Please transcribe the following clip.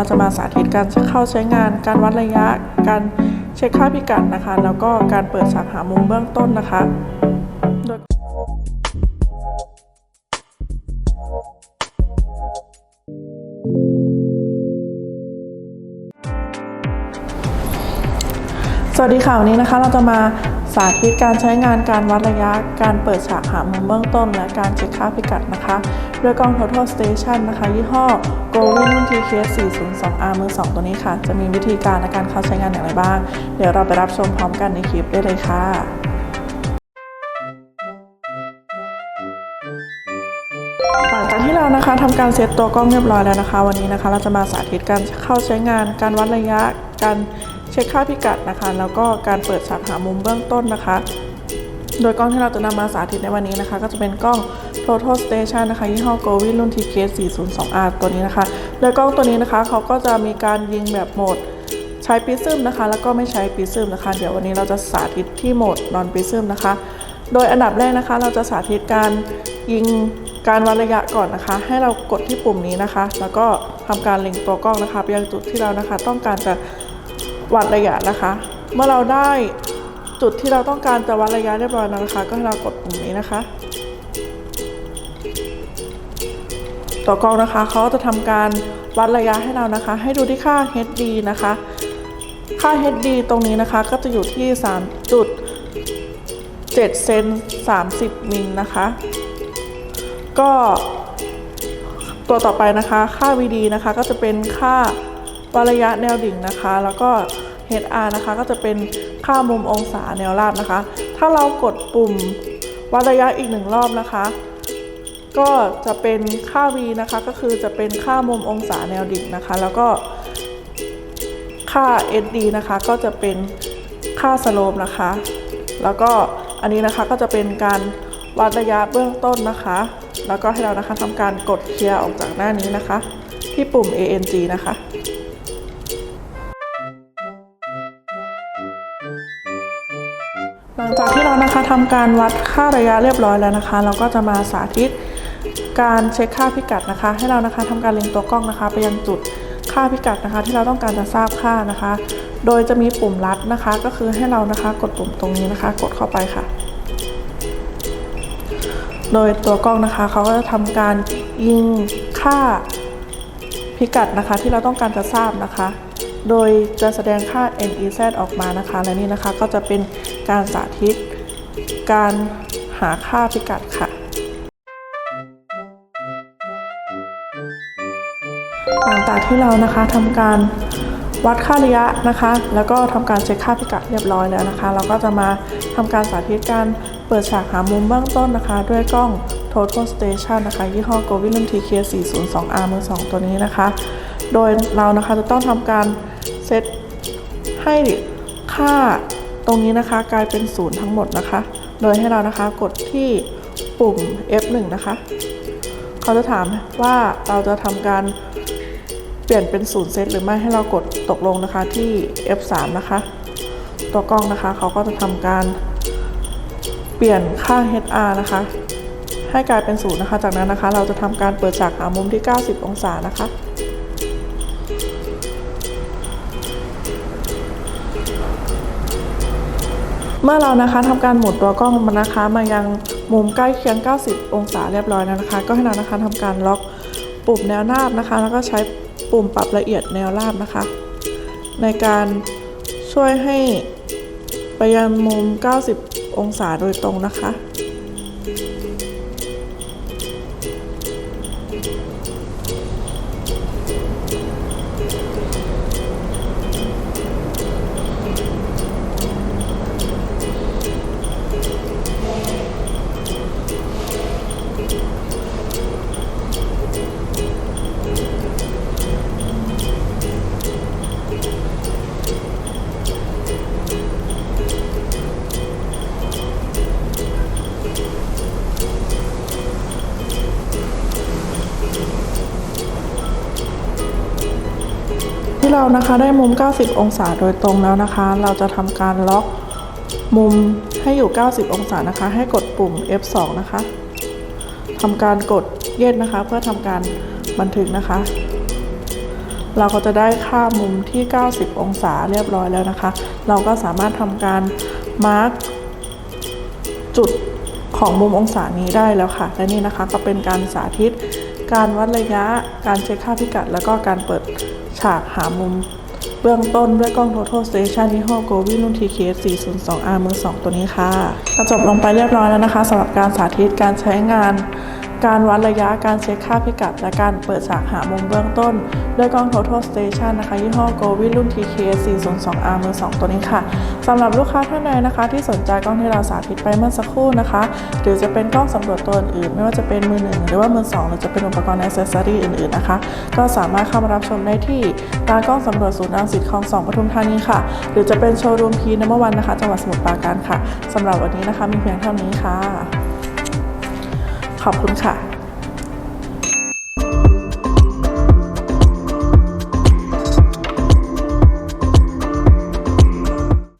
เราจะมาสาธิตการเข้าใช้งาน การวัดระยะ การเช็คค่าพิกัดนะคะ แล้วก็การเปิดฉากหามุมเบื้องต้นนะคะสวัสดีค่ะวันนี้นะคะเราจะมา สาธิตการใช้งานการวัดระยะ การเปิดฉากหามุมเบื้องต้น และการเช็คค่าพิกัดนะคะ ด้วยกล้อง Total Station นะคะ ยี่ห้อ g o w i n TKS 402R มือ2ตัวนี้ค่ะ จะมีวิธีการในการเข้าใช้งานอย่างไรบ้าง เดี๋ยวเราไปรับชมพร้อมกันในคลิปได้เลยค่ะหลังจากที่เรานะคะทำการเซตตัวกล้องเรียบร้อยแล้วนะคะ วันนี้นะคะ เราจะมาสาธิตการเข้าใช้งาน การวัดระยะ การ เช็คค่าพิกัดนะคะ แล้วก็การเปิดฉากหามุมเบื้องต้นนะคะ โดยกล้องที่เราจะนำมาสาธิตในวันนี้นะคะ ก็จะเป็นกล้อง Total Station นะคะยี่ห้อ g o w i n รุ่น TKS 402R ตัวนี้นะคะ โดยกล้องตัวนี้นะคะเขาก็จะมีการยิงแบบโหมดใช้ปิซึมนะคะ แล้วก็ไม่ใช้ปิซึมนะคะ เดี๋ยววันนี้เราจะสาธิตที่โหมดนอนปิซึมนะคะ โดยอันดับแรกนะคะ เราจะสาธิตการยิงการวัดระยะก่อนนะคะ ให้เรากดที่ปุ่มนี้นะคะ แล้วก็ทำการเล็งตัวกล้องนะคะไปยังจุดที่เรานะคะ ต้องการจะ วัดระยะนะคะ เมื่อเราได้จุดที่เราต้องการจะวัดระยะเรียบร้อยแล้วนะคะ ก็ให้เรากดปุ่มนี้นะคะ ตัวกล้องนะคะเขาจะทำการวัดระยะให้เรานะคะ ให้ดูที่ค่า HD นะคะ ค่า HD ตรงนี้นะคะก็จะอยู่ที่3จุด7เซน 30 มิลนะคะ ก็ตัวต่อไปนะคะ ค่า VD นะคะก็จะเป็นค่า วัดระยะแนวดิ่งนะคะ แล้วก็ HR นะคะก็จะเป็นค่ามุมองศาแนวราบนะคะ ถ้าเรากดปุ่มวัดระยะอีกหนึ่งรอบนะคะ ก็จะเป็นค่า v นะคะ ก็คือจะเป็นค่ามุมองศาแนวดิ่งนะคะ แล้วก็ค่า sd นะคะ ก็จะเป็นค่าสโลปนะคะ แล้วก็อันนี้นะคะก็จะเป็นการวัดระยะเบื้องต้นนะคะ แล้วก็ให้เรานะคะทำการกดเคลียร์ออกจากหน้านี้นะคะ ที่ปุ่ม ANG นะคะ หลังจากที่เรานะคะทำการวัดค่าระยะเรียบร้อยแล้วนะคะ เราก็จะมาสาธิตการเช็คค่าพิกัดนะคะ ให้เรานะคะทำการเล็งตัวกล้องนะคะ ไปยังจุดค่าพิกัดนะคะ ที่เราต้องการจะทราบค่านะคะ โดยจะมีปุ่มลัดนะคะ ก็คือให้เรานะคะกดปุ่มตรงนี้นะคะ กดเข้าไปค่ะ โดยตัวกล้องนะคะเขาก็จะทำการยิงค่าพิกัดนะคะ ที่เราต้องการจะทราบนะคะ โดยจะแสดงค่า NEZ ออกมานะคะ และนี่นะคะก็จะเป็นการสาธิต การหาค่าพิกัดค่ะ หลังจากที่เรานะคะทำการวัดค่าระยะนะคะ แล้วก็ทำการเช็คค่าพิกัดเรียบร้อยแล้วนะคะ เราก็จะมาทำการสาธิตการเปิดฉากหามุมเบื้องต้นนะคะ ด้วยกล้อง Total Station นะคะยี่ห้อ g o v i l u m TK 402R มือ2ตัวนี้นะคะ โดยเรานะคะจะต้องทำการ เซตให้ค่าตรงนี้นะคะ กลายเป็นศูนย์ทั้งหมดนะคะ โดยให้เรานะคะกดที่ปุ่ม F1 นะคะ เขาจะถามว่าเราจะทำการเปลี่ยนเป็นศูนย์เซตหรือไม่ให้เรากดตกลงนะคะที่ F3 นะคะ ตัวกล้องนะคะเขาก็จะทำการเปลี่ยนค่า HR นะคะ ให้กลายเป็นศูนย์นะคะ จากนั้นนะคะ เราจะทำการเปิดฉากหามุมที่ 90 องศานะคะ เมื่อเรานะคะทำการหมุนตัวกล้องมันนะคะ มายังมุมใกล้เคียง 90 องศาเรียบร้อยแล้วนะคะ ก็ให้เรานะคะทำการล็อกปุ่มแนวราบนะคะ แล้วก็ใช้ปุ่มปรับละเอียดแนวราบนะคะ ในการช่วยให้ไปยังมุม 90 องศาโดยตรงนะคะ ที่เรานะคะได้มุม 90 องศาโดยตรงแล้วนะคะ เราจะทำการล็อกมุมให้อยู่ 90 องศานะคะ ให้กดปุ่ม F2 นะคะทำการกดเย็นนะคะ เพื่อทำการบันทึกนะคะ เราก็จะได้ค่ามุมที่ 90 องศาเรียบร้อยแล้วนะคะ เราก็สามารถทำการมาร์กจุดของมุมองศานี้ได้แล้วค่ะ และนี่นะคะก็เป็นการสาธิต การวัดระยะ การเช็คค่าพิกัด แล้วก็การเปิด ฉากหามุม เบื้องต้นด้วยกล้อง Total Station ยี่ห้อ g o v i รุ่น TKS 402R มือ2ตัวนี้ค่ะก็จบลงไปเรียบร้อยแล้วนะคะสำหรับการสาธิตการใช้งาน การวัดระยะการเช็คค่าพิกัด และการเปิดฉากหามุมเบื้องต้น ด้วยกล้อง Total Station นะคะยี่ห้อ g o v i รุ่น TK 4 0 2 R มือ2ตัวนี้ค่ะสำหรับลูกค้าท่านใดนะคะ ที่สนใจกล้องที่เราสาธิตไปเมื่อสักครู่นะคะหรือจะเป็นกล้องสำรวจตัวอื่นๆไม่ว่าจะเป็นมือหนึ่งหรือว่ามือสองหรือจะเป็นอุปกรณ์อ c เซอรี่อื่นๆนะคะ ก็สามารถเข้ามารับชมได้ที่ร้านกล้องสำรวจศูนย์รังสิตคลองสองปทุมธานีค่ะ หรือจะเป็นโชว์รูมพีนเมื่อวันนะคะจังหวัดสมุทรปราการค่ะสำหรับวันนี้นะคะมีเพียงเท่านี้ค่ะ ขอบคุณค่ะ